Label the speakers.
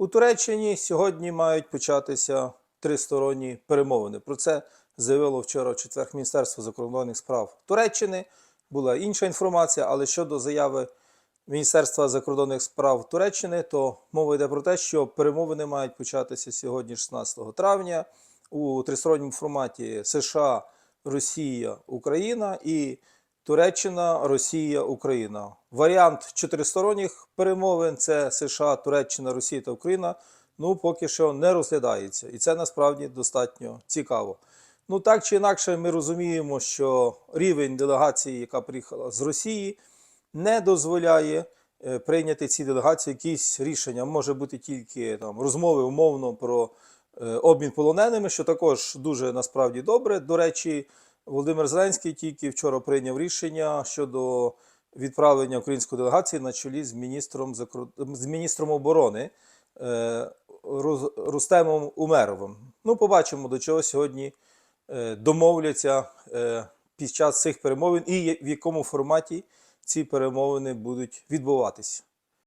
Speaker 1: У Туреччині сьогодні мають початися тристоронні перемовини. Про це заявило вчора в четвер Міністерство закордонних справ Туреччини. Була інша інформація, але щодо заяви Міністерства закордонних справ Туреччини, то мова йде про те, що перемовини мають початися сьогодні, 16 травня, у тристоронньому форматі США, Росія, Україна і Туреччина, Росія, Україна. Варіант чотиристоронніх перемовин це США, Туреччина, Росія та Україна. Ну, поки що не розглядається. І це насправді достатньо цікаво. Ну, так чи інакше, ми розуміємо, що рівень делегації, яка приїхала з Росії, не дозволяє е, прийняти ці делегації якісь рішення. Може бути тільки там розмови умовно про е, обмін полоненими, що також дуже насправді добре. До речі, Володимир Зеленський тільки вчора прийняв рішення щодо відправлення української делегації на чолі з міністром з міністром оборони е, Рус- Рустемом Умеровим. Ну, побачимо, до чого сьогодні е, домовляться е, під час цих перемовин і в якому форматі ці перемовини будуть відбуватися.